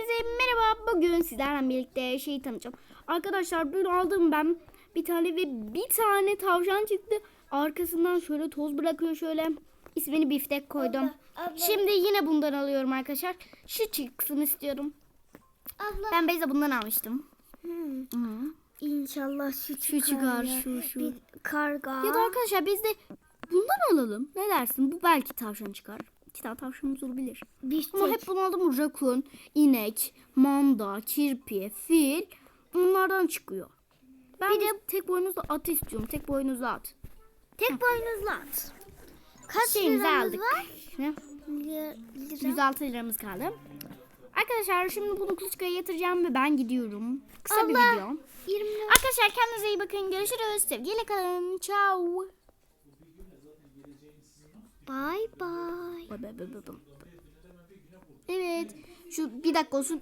Herkese merhaba. Bugün sizlerle birlikte şeyi tanıtacağım. Arkadaşlar dün aldım ben bir tane ve bir tane tavşan çıktı. Arkasından şöyle toz bırakıyor şöyle. İsmini biftek koydum. Abla, abla. Şimdi yine bundan alıyorum arkadaşlar. Şu çıksın istiyorum. Abla. Ben Beyza bundan almıştım. Hmm. Hı. İnşallah şu çıkar. çıkar, ya. şu, şu. Bir karga. Ya da arkadaşlar biz de bundan alalım. Ne dersin? Bu belki tavşan çıkar. İki tane tavşanımız olabilir. bir Ama hep bunu aldım. Rakun, inek, manda, kirpi, fil bunlardan çıkıyor. Ben bir de tek boynuzlu at istiyorum. Tek boynuzlu at. tek boynuzlu at. Kaç Şeyimizi liramız aldık. var? Ne? Lira. lira. 106 liramız kaldı. Arkadaşlar şimdi bunu kuluçkaya yatıracağım ve ben gidiyorum. Kısa bir Allah. video. 20 lira. Arkadaşlar kendinize iyi bakın. Görüşürüz. Sevgiyle kalın. Ciao. Bye bye. Evet. Şu bir dakika olsun.